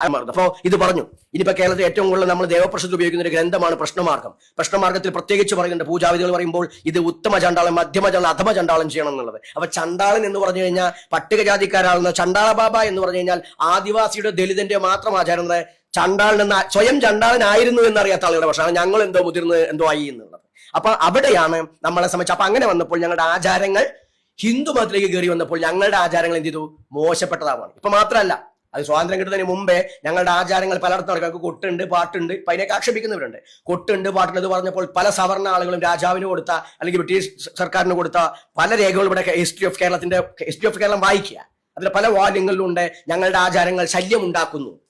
അപ്പോ ഇത് പറഞ്ഞു. ഇനിയിപ്പോ കേരളത്തിൽ ഏറ്റവും കൂടുതൽ നമ്മൾ ദേവപ്രശസ്തി ഉപയോഗിക്കുന്ന ഒരു ഗ്രന്ഥമാണ് പ്രശ്നമാർഗം. പ്രശ്നമാർഗത്തിൽ പ്രത്യേകിച്ച് പറയുന്നുണ്ട് പൂജാവിധികൾ പറയുമ്പോൾ ഇത് ഉത്തമ ചണ്ടാളം മധ്യമ ചണ്ടാളം അധമ ചണ്ടാളം ചെയ്യണം എന്നുള്ളത് അപ്പൊ ചണ്ടാളൻ എന്ന് പറഞ്ഞു കഴിഞ്ഞാൽ പട്ടികജാതിക്കാരാളുന്ന ചണ്ടാള ബാബ എന്ന് പറഞ്ഞു കഴിഞ്ഞാൽ ആദിവാസിയുടെ ദലിതന്റെ മാത്രം ആചാരം ചണ്ടാളൻ എന്ന സ്വയം ചണ്ടാളനായിരുന്നു എന്നറിയാത്ത ആളുകളുടെ പക്ഷേ ഞങ്ങൾ എന്തോ മുതിർന്ന് എന്തോ ആയി എന്നുള്ളത്. അപ്പൊ അവിടെയാണ് നമ്മളെ സംബന്ധിച്ച് അപ്പൊ അങ്ങനെ വന്നപ്പോൾ ഞങ്ങളുടെ ആചാരങ്ങൾ ഹിന്ദു മതത്തിലേക്ക് കയറി വന്നപ്പോൾ ഞങ്ങളുടെ ആചാരങ്ങൾ എന്ത് ചെയ്തു? മോശപ്പെട്ടതാവാണ് ഇപ്പൊ മാത്രമല്ല അത് സ്വാതന്ത്ര്യം കിട്ടുന്നതിന് മുമ്പേ ഞങ്ങളുടെ ആചാരങ്ങൾ പലയിടത്തും നടക്കും. കൊട്ടുണ്ട് പാട്ടുണ്ട്. ഇപ്പൊ അതിനൊക്കെ ആക്ഷേപിക്കുന്നവരുണ്ട്. കൊട്ടുണ്ട് പാട്ടുണ്ട് എന്ന് പറഞ്ഞപ്പോൾ പല സവർണ ആളുകളും രാജാവിന് കൊടുത്ത അല്ലെങ്കിൽ ബ്രിട്ടീഷ് സർക്കാരിന് കൊടുത്ത പല രേഖകളും ഇവിടെ ഹിസ്റ്ററി ഓഫ് കേരളത്തിന്റെ ഹിസ്റ്ററി ഓഫ് കേരളം വായിക്കുക. അതിൽ പല വാല്യങ്ങളിലുണ്ട് ഞങ്ങളുടെ ആചാരങ്ങൾ ശല്യം ഉണ്ടാക്കുന്നു.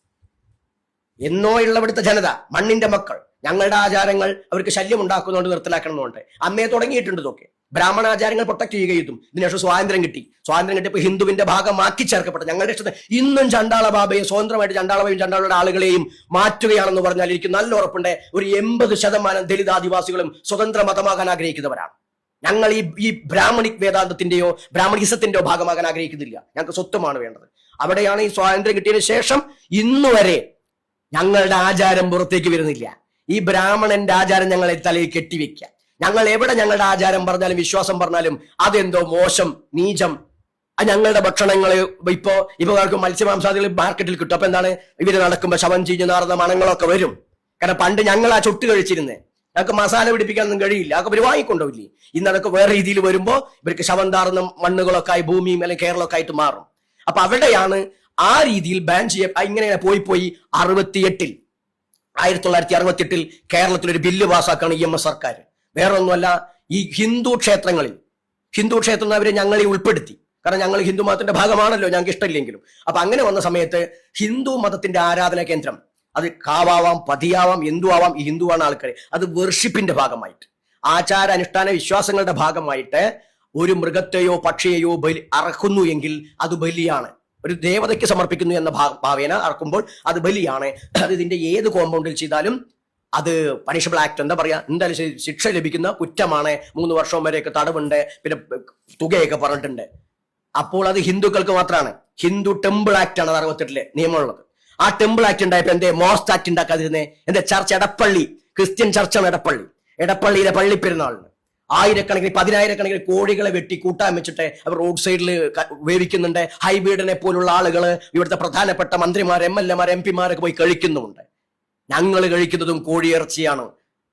എന്നോ ഉള്ളവിടുത്തെ ജനത മണ്ണിന്റെ മക്കൾ ഞങ്ങളുടെ ആചാരങ്ങൾ അവർക്ക് ശല്യം ഉണ്ടാക്കുന്നതുകൊണ്ട് നിർത്തലാക്കണമെന്നുണ്ട്. അമ്മയെ തുടങ്ങിയിട്ടുണ്ട് ഇതൊക്കെ. ബ്രാഹ്മണാചാരങ്ങൾ പ്രൊട്ടക്ട് ചെയ്യുകയും ഇതിനുശേഷം സ്വാതന്ത്ര്യം കിട്ടി. സ്വാതന്ത്ര്യം കിട്ടിയപ്പോൾ ഹിന്ദുവിന്റെ ഭാഗമാക്കി ചേർക്കപ്പെട്ടു ഞങ്ങളുടെ ഇഷ്ടത്തെ ഇന്നും ചണ്ടാള ബാബയെ സ്വതന്ത്രമായിട്ട് ചണ്ടാളബയും ചണ്ടാളയുടെ ആളുകളെയും മാറ്റുകയാണെന്ന് പറഞ്ഞാൽ എനിക്ക് നല്ല ഉറപ്പുണ്ട്. ഒരു എൺപത് ശതമാനം ദലിത് ആദിവാസികളും സ്വതന്ത്ര മതമാകാൻ ആഗ്രഹിക്കുന്നവരാണ്. ഞങ്ങൾ ഈ ഈ ബ്രാഹ്മണിക് വേദാന്തത്തിന്റെയോ ബ്രാഹ്മണിസത്തിന്റെയോ ഭാഗമാകാൻ ആഗ്രഹിക്കുന്നില്ല. ഞങ്ങൾക്ക് സ്വത്വമാണ് വേണ്ടത്. അവിടെയാണ് ഈ സ്വാതന്ത്ര്യം കിട്ടിയതിനു ശേഷം ഇന്നുവരെ ഞങ്ങളുടെ ആചാരം പുറത്തേക്ക് വരുന്നില്ല. ഈ ബ്രാഹ്മണന്റെ ആചാരം ഞങ്ങളെ തലയിൽ കെട്ടിവെക്കുക. ഞങ്ങൾ എവിടെ ഞങ്ങളുടെ ആചാരം പറഞ്ഞാലും വിശ്വാസം പറഞ്ഞാലും അതെന്തോ മോശം നീചം. ഞങ്ങളുടെ ഭക്ഷണങ്ങൾ ഇപ്പോ ഇപ്പൊ ആർക്കും മത്സ്യമാംസാദികൾ മാർക്കറ്റിൽ കിട്ടും. അപ്പൊ എന്താണ്? ഇവർ നടക്കുമ്പോ ശവം ചീഞ്ഞു നാറുന്ന മണങ്ങളൊക്കെ വരും. കാരണം പണ്ട് ഞങ്ങൾ ആ ചുട്ട് കഴിച്ചിരുന്നേ. ഞങ്ങൾക്ക് മസാല പിടിപ്പിക്കാനൊന്നും കഴിയില്ല. അതൊക്കെ ഇവർ വാങ്ങിക്കൊണ്ടുപോയില്ലേ ഇന്ന് അതൊക്കെ വേറെ രീതിയിൽ വരുമ്പോ ഇവർക്ക് ശവം താറുന്ന മണ്ണുകളൊക്കെ ആയി ഭൂമിയും അല്ലെങ്കിൽ കേരളമൊക്കെ ആയിട്ട് മാറും. അപ്പൊ അവിടെയാണ് ആ രീതിയിൽ ബാൻ ചെയ്യ ഇങ്ങനെ പോയി പോയി അറുപത്തിയെട്ടിൽ. ആയിരത്തി തൊള്ളായിരത്തി അറുപത്തി എട്ടിൽ കേരളത്തിൽ ഒരു ബില്ല് പാസ്സാക്കാണ് ഇ എം എസ് സർക്കാർ. വേറൊന്നുമല്ല ഈ ഹിന്ദു ക്ഷേത്രങ്ങളിൽ ഹിന്ദു ക്ഷേത്രം അവരെ ഞങ്ങളെ ഉൾപ്പെടുത്തി. കാരണം ഞങ്ങൾ ഹിന്ദു മതത്തിന്റെ ഭാഗമാണല്ലോ ഞങ്ങൾക്ക് ഇഷ്ടമില്ലെങ്കിലും. അപ്പൊ അങ്ങനെ വന്ന സമയത്ത് ഹിന്ദു മതത്തിന്റെ ആരാധന കേന്ദ്രം. അത് കാവാവാം പതിയാവാം എന്തു ആവാം ഈ ഹിന്ദുവാണ് ആൾക്കാർ അത് വെർഷിപ്പിന്റെ ഭാഗമായിട്ട്. ആചാര അനുഷ്ഠാന വിശ്വാസങ്ങളുടെ ഭാഗമായിട്ട് ഒരു മൃഗത്തെയോ പക്ഷിയെയോ ബലി അറക്കുന്നു എങ്കിൽ അത് ബലിയാണ്. ഒരു ദേവതയ്ക്ക് സമർപ്പിക്കുന്നു എന്ന ഭാവേന അറക്കുമ്പോൾ അത് ബലിയാണ്. അത് ഇതിന്റെ ഏത് കോമ്പൗണ്ടിൽ ചെയ്താലും അത് പണിഷബിൾ ആക്ട് എന്താ പറയാ? എന്തായാലും ശിക്ഷ ലഭിക്കുന്ന കുറ്റമാണ്. മൂന്ന് വർഷം വരെയൊക്കെ തടവുണ്ട്. പിന്നെ തുകയൊക്കെ പറഞ്ഞിട്ടുണ്ട്. അപ്പോൾ അത് ഹിന്ദുക്കൾക്ക് മാത്രമാണ്. ഹിന്ദു ടെമ്പിൾ ആക്ട് ആണ് അറുപത്തെട്ടിലെ നിയമമുള്ളത്. ആ ടെമ്പിൾ ആക്ട് ഉണ്ടായപ്പോ എന്തേ? മോസ്റ്റ് ആക്ട് ഉണ്ടാക്കാതിരുന്നേ. എന്റെ ചർച്ച് എടപ്പള്ളി. ക്രിസ്ത്യൻ ചർച്ചാണ് എടപ്പള്ളി. എടപ്പള്ളിയിലെ പള്ളിപ്പെരുന്നാളിന്. ആയിരക്കണക്കിന് പതിനായിരക്കണക്കിന് കോഴികളെ വെട്ടി കൂട്ടാൻ വെച്ചിട്ട് അവർ റോഡ് സൈഡിൽ വേവിക്കുന്നുണ്ട്. ഹൈബീഡിനെ പോലുള്ള ആളുകൾ ഇവിടുത്തെ പ്രധാനപ്പെട്ട മന്ത്രിമാർ എം എൽ എമാർ എം പിമാരൊക്കെ പോയി കഴിക്കുന്നുമുണ്ട്. ഞങ്ങൾ കഴിക്കുന്നതും കോഴിയിറച്ചിയാണ്.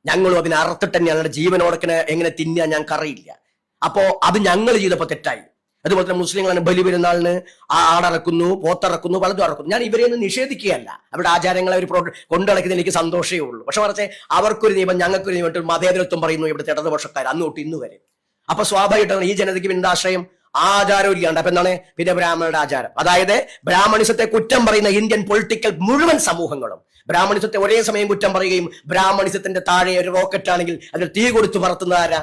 ഞങ്ങളും അതിനെ അറുത്തിട്ട് ഞങ്ങളുടെ ജീവനോടക്കിനെ എങ്ങനെ തിന്നാൻ ഞങ്ങൾക്ക് അറിയില്ല അപ്പോ അത് ഞങ്ങൾ ചെയ്തപ്പോ തെറ്റായി. അതുപോലെ തന്നെ മുസ്ലിങ്ങളാണ് ബലി പെരുന്നാളിന് ആടറക്കുന്നു പോത്തറക്കുന്നു പലതും അറക്കുന്നു. ഞാൻ ഇവരെ ഒന്നും നിഷേധിക്കുകയല്ല. അവരുടെ ആചാരങ്ങളെ അവർ കൊണ്ടിളക്കുന്നതിൽ എനിക്ക് സന്തോഷമേ ഉള്ളൂ. പക്ഷെ മറിച്ച് അവർക്കൊരു നിയമം ഞങ്ങൾക്കൊരു നിയമം ഒരു മതേതരത്വം പറയുന്നു ഇവിടുത്തെ ഇടതുപക്ഷക്കാർ അന്ന് തൊട്ട് ഇന്ന് വരെ. അപ്പൊ സ്വാഭാവികമായിട്ടാണ് ഈ ജനതയ്ക്ക് പിന്നെ ആശ്രയം? ആചാരം ഇല്ലാണ്ട് അപ്പൊ എന്താണ്? പിന്നെ ബ്രാഹ്മണരുടെ ആചാരം. അതായത് ബ്രാഹ്മണിസത്തെ കുറ്റം പറയുന്ന ഇന്ത്യൻ പൊളിറ്റിക്കൽ മുഴുവൻ സമൂഹങ്ങളും. ബ്രാഹ്മണിസത്തെ ഒരേ സമയം കുറ്റം പറയുകയും ബ്രാഹ്മണിസത്തിന്റെ താഴെ ഒരു റോക്കറ്റ് ആണെങ്കിൽ അതിൽ തീ കൊടുത്തു പറത്തുന്ന ആരാ?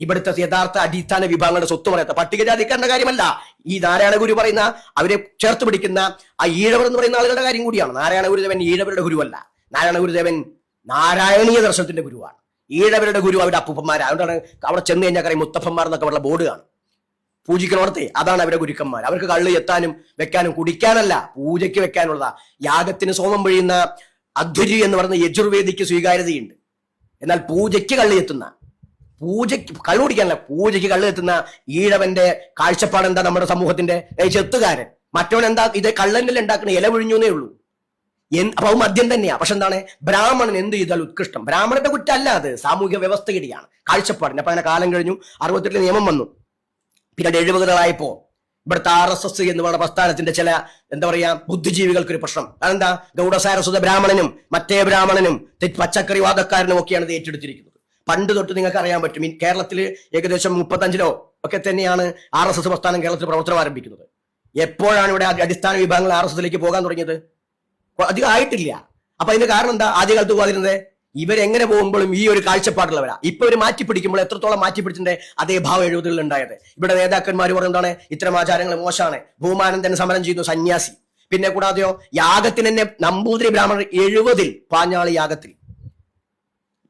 ഇവിടുത്തെ യഥാർത്ഥ അടിസ്ഥാന വിഭാഗങ്ങളുടെ സ്വത്ത് പറയാത്ത പട്ടികജാതിക്കാരുടെ കാര്യമല്ല. ഈ നാരായണ ഗുരു പറയുന്ന അവരെ ചേർത്ത് പിടിക്കുന്ന ആ ഈഴവർ എന്ന് പറയുന്ന ആളുകളുടെ കാര്യം കൂടിയാണ്. നാരായണ ഗുരുദേവൻ ഈഴവരുടെ ഗുരുവല്ല. നാരായണ ഗുരുദേവൻ നാരായണീയ ദർശനത്തിന്റെ ഗുരുവാണ്. ഈഴവരുടെ ഗുരു അവരുടെ അപ്പൂപ്പന്മാർ അതുകൊണ്ടാണ് അവിടെ ചെന്ന് കഴിഞ്ഞാൽ കാര്യം മുത്തപ്പന്മാർ എന്നൊക്കെ ഉള്ള ബോർഡ് കാണും. പൂജിക്കണോടത്തെ അതാണ് അവരുടെ ഗുരുക്കന്മാർ. അവർക്ക് കള്ള് എത്താനും വെക്കാനും കുടിക്കാനല്ല പൂജയ്ക്ക് വെക്കാനുള്ളതാ യാഗത്തിന് സോമം പൊഴിയുന്ന അധ്വരി എന്ന് പറയുന്ന യജുർവേദിക്ക് സ്വീകാര്യതയുണ്ട്. എന്നാൽ പൂജയ്ക്ക് കള്ളി എത്തുന്ന പൂജയ്ക്ക് കള്ളു കുടിക്കാനല്ല പൂജയ്ക്ക് കള്ളു എത്തുന്ന ഈഴവന്റെ കാഴ്ചപ്പാട് എന്താ നമ്മുടെ സമൂഹത്തിന്റെ? ചെത്തുകാരൻ. മറ്റവൻ എന്താ ഇത് കള്ളന്റെ ഉണ്ടാക്കുന്ന ഇല വിഴിഞ്ഞേ ഉള്ളൂ. അപ്പൊ മദ്യം തന്നെയാ. പക്ഷെ എന്താണ്? ബ്രാഹ്മണൻ എന്ത് ചെയ്താൽ ഉത്കൃഷ്ടം. ബ്രാഹ്മണന്റെ കുറ്റമല്ല അത്. സാമൂഹിക വ്യവസ്ഥയിടിയാണ് കാഴ്ചപ്പാടിന്. അപ്പൊ അങ്ങനെ കാലം കഴിഞ്ഞു. അറുപത്തെട്ടിൽ നിയമം വന്നു. പിന്നീട് എഴുപതുകളായപ്പോ ഇവിടുത്തെ ആർ എസ് എസ് എന്ന് പറയുന്ന പ്രസ്ഥാനത്തിന്റെ ചില എന്താ പറയാ ബുദ്ധിജീവികൾക്ക് ഒരു പ്രശ്നം. അതെന്താ? ഗൗഡസാരസ്വത ബ്രാഹ്മണനും മറ്റേ ബ്രാഹ്മണനും പച്ചക്കറി വാദക്കാരനും ഒക്കെയാണ് ഏറ്റെടുത്തിരിക്കുന്നത്. പണ്ട് തൊട്ട് നിങ്ങൾക്ക് അറിയാൻ പറ്റും. കേരളത്തിൽ ഏകദേശം മുപ്പത്തഞ്ചിലോ ഒക്കെ തന്നെയാണ് ആർ എസ് എസ് പ്രസ്ഥാനം കേരളത്തിൽ പ്രവർത്തനം ആരംഭിക്കുന്നത്. എപ്പോഴാണ് ഇവിടെ അടി- അടിസ്ഥാന വിഭാഗങ്ങൾ ആർ എസ് എസിലേക്ക് പോകാൻ തുടങ്ങിയത്? അധികം ആയിട്ടില്ല. അപ്പൊ അതിന്റെ കാരണം എന്താ? ആദ്യകാലത്ത് പോകാതിരുന്നത്? ഇവരെങ്ങനെ പോകുമ്പോഴും ഈ ഒരു കാഴ്ചപ്പാടുള്ളവരാ. ഇപ്പൊ ഇവർ മാറ്റി പിടിക്കുമ്പോൾ എത്രത്തോളം മാറ്റി പിടിച്ചിട്ടുണ്ട്? അതേ ഭാവം എഴുപതുകളിൽ ഉണ്ടായത്. ഇവിടെ നേതാക്കന്മാർ പറയുന്നതാണ് ഇത്തരം ആചാരങ്ങൾ മോശമാണ്. ഭൂമാനന്ദൻ സമരം ചെയ്യുന്നു സന്യാസി. പിന്നെ കൂടാതെയോ യാഗത്തിന് തന്നെ നമ്പൂതിരി ബ്രാഹ്മണർ എഴുപതിൽ പാഞ്ഞാളി യാഗത്തിൽ.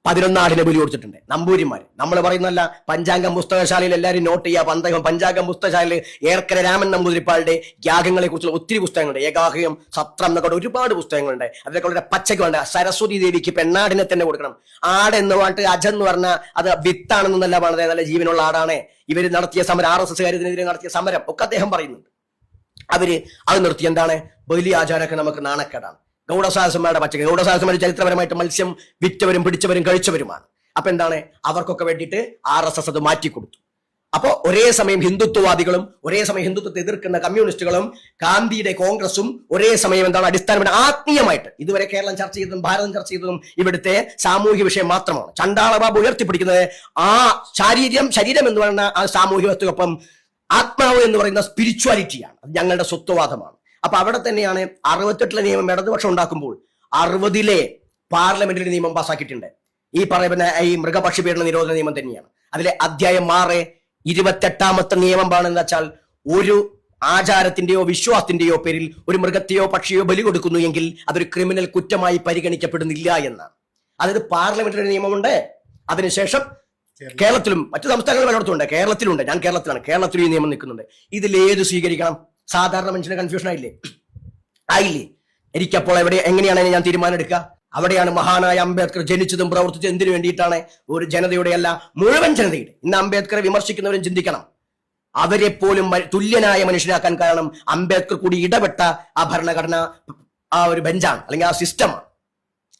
പതിനൊന്നാടിനെ ബലി കൊടുത്തിട്ടുണ്ട്. നമ്പൂരിമാർ നമ്മൾ പറയുന്നല്ല പഞ്ചാംഗം പുസ്തകശാലയിൽ എല്ലാവരും നോട്ട് ചെയ്യുക പന്തകം പഞ്ചാംഗം പുസ്തകശാലയിൽ ഏർക്കര രാമൻ നമ്പൂതിരിപ്പാളുടെ യാഗങ്ങളെ കുറിച്ചുള്ള ഒത്തിരി പുസ്തകങ്ങളുണ്ട്. ഏകാഹയം സത്രം എന്നൊക്കെ ഒരുപാട് പുസ്തകങ്ങളുണ്ട്. അതിലൊക്കെ വളരെ പച്ചക്കുണ്ട് സരസ്വതി ദേവിക്ക് പെണ്ണാടിനെ തന്നെ കൊടുക്കണം. ആട് എന്ന് പറഞ്ഞിട്ട് അജ എന്ന് പറഞ്ഞാൽ അത് വിത്താണെന്നല്ല പറഞ്ഞത്. നല്ല ജീവനുള്ള ആടാണ്. ഇവർ നടത്തിയ സമരം ആർ എസ് എസ് കാര്യത്തിനെതിരെ നടത്തിയ സമരം ഒക്കെ അദ്ദേഹം പറയുന്നുണ്ട്. അവർ അത് നിർത്തി. എന്താണ്? ബലി ആചാരമൊക്കെ നമുക്ക് നാണക്കേടാണ്. ഗൗഡസാഹസന്മാരുടെ പച്ചക്ക ഗൗഡസാഹസന്മാർ ചരിത്രപരമായിട്ട് മത്സ്യം വിറ്റവരും പിടിച്ചവരും കഴിച്ചവരുമാണ്. അപ്പൊ എന്താണ്? അവർക്കൊക്കെ വേണ്ടിയിട്ട് ആർ എസ് എസ് അത് മാറ്റിക്കൊടുത്തു. അപ്പോൾ ഒരേ സമയം ഹിന്ദുത്വവാദികളും ഒരേ സമയം ഹിന്ദുത്വത്തെ എതിർക്കുന്ന കമ്മ്യൂണിസ്റ്റുകളും ഗാന്ധിയുടെ കോൺഗ്രസും ഒരേ സമയം എന്താണ് അടിസ്ഥാനപരം ആത്മീയമായിട്ട് ഇതുവരെ കേരളം ചർച്ച ചെയ്തതും ഭാരതം ചർച്ച ചെയ്തതും ഇവിടുത്തെ സാമൂഹ്യ വിഷയം മാത്രമാണ്. ചണ്ടാളബാബു ഉയർത്തിപ്പിടിക്കുന്നത് ആ ശാരീരം ശരീരം എന്ന് പറയുന്ന ആ സാമൂഹ്യ വസ്തുക്കൊപ്പം ആത്മാവ് എന്ന് പറയുന്ന സ്പിരിച്വാലിറ്റിയാണ് അത് ഞങ്ങളുടെ സ്വത്വവാദമാണ്. അപ്പൊ അവിടെ തന്നെയാണ് അറുപത്തെട്ടിലെ നിയമം ഇടതുപക്ഷം ഉണ്ടാക്കുമ്പോൾ അറുപതിലെ പാർലമെന്റിലെ നിയമം പാസ്സാക്കിയിട്ടുണ്ട്. ഈ പറയുന്ന ഈ മൃഗപക്ഷി പീഡന നിരോധന നിയമം തന്നെയാണ്. അതിലെ അധ്യായം ആറ് ഇരുപത്തെട്ടാമത്തെ നിയമം പാണെന്ന് വെച്ചാൽ ഒരു ആചാരത്തിന്റെയോ വിശ്വാസത്തിന്റെയോ പേരിൽ ഒരു മൃഗത്തെയോ പക്ഷിയോ ബലി കൊടുക്കുന്നു എങ്കിൽ അതൊരു ക്രിമിനൽ കുറ്റമായി പരിഗണിക്കപ്പെടുന്നില്ല എന്നാണ്. അതായത് പാർലമെന്റിലെ നിയമമുണ്ട്. അതിനുശേഷം കേരളത്തിലും മറ്റു സംസ്ഥാനങ്ങളും പലയിടത്തും ഉണ്ട് കേരളത്തിലുണ്ട്. ഞാൻ കേരളത്തിലാണ്. കേരളത്തിൽ ഈ നിയമം നിൽക്കുന്നുണ്ട്. ഇതിൽ ഏത് സ്വീകരിക്കണം? സാധാരണ മനുഷ്യന് കൺഫ്യൂഷൻ ആയില്ലേ? ആയില്ലേ? എനിക്കപ്പോൾ എവിടെ എങ്ങനെയാണ് ഞാൻ തീരുമാനം എടുക്കുക അവിടെയാണ് മഹാനായ അംബേദ്കർ ജനിച്ചതും പ്രവർത്തിച്ചതും എന്തിനു വേണ്ടിയിട്ടാണ് ഒരു ജനതയുടെ അല്ല മുഴുവൻ ജനതയുടെ ഇന്ന് അംബേദ്കറെ വിമർശിക്കുന്നവരും ചിന്തിക്കണം. അവരെ പോലും തുല്യനായ മനുഷ്യനാക്കാൻ കാരണം അംബേദ്കർ കൂടി ഇടപെട്ട ആ ഭരണഘടന ആ ഒരു ബെഞ്ചാണ് അല്ലെങ്കിൽ ആ സിസ്റ്റമാണ്.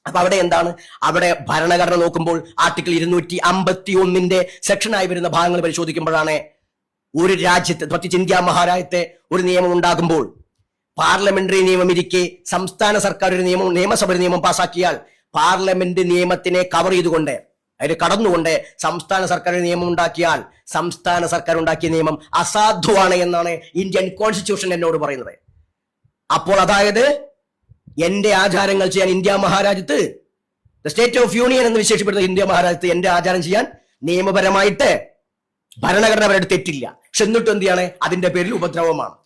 അപ്പൊ അവിടെ എന്താണ്? അവിടെ ഭരണഘടന നോക്കുമ്പോൾ ആർട്ടിക്കിൾ ഇരുന്നൂറ്റി അമ്പത്തി ഒന്നിന്റെ സെക്ഷനായി വരുന്ന ഭാഗങ്ങൾ പരിശോധിക്കുമ്പോഴാണ് ഒരു രാജ്യത്ത് പ്രത്യേകിച്ച് ഇന്ത്യ മഹാരാജ്യത്തെ ഒരു നിയമം ഉണ്ടാകുമ്പോൾ പാർലമെന്ററി നിയമം ഇരിക്കെ സംസ്ഥാന സർക്കാർ ഒരു നിയമം നിയമസഭ ഒരു നിയമം പാസാക്കിയാൽ പാർലമെന്റ് നിയമത്തിനെ കവർ ചെയ്തുകൊണ്ട് അതിൽ കടന്നുകൊണ്ട് സംസ്ഥാന സർക്കാർ ഒരു നിയമം ഉണ്ടാക്കിയാൽ സംസ്ഥാന സർക്കാർ ഉണ്ടാക്കിയ നിയമം അസാധുവാണ് എന്നാണ് ഇന്ത്യൻ കോൺസ്റ്റിറ്റ്യൂഷൻ എന്നോട് പറയുന്നത്. അപ്പോൾ അതായത് എന്റെ ആചാരങ്ങൾ ചെയ്യാൻ ഇന്ത്യ മഹാരാജ്യത്ത് സ്റ്റേറ്റ് ഓഫ് യൂണിയൻ എന്ന് വിശേഷിപ്പെടുന്ന ഇന്ത്യ മഹാരാജ്യത്ത് എന്റെ ആചാരം ചെയ്യാൻ നിയമപരമായിട്ട് ഭരണഘടനപരമായിട്ട് തെറ്റില്ല. പക്ഷെ എന്നിട്ടും എന്ത് ചെയ്യാണ്? അതിന്റെ പേരിൽ ഉപദ്രവമാണ്.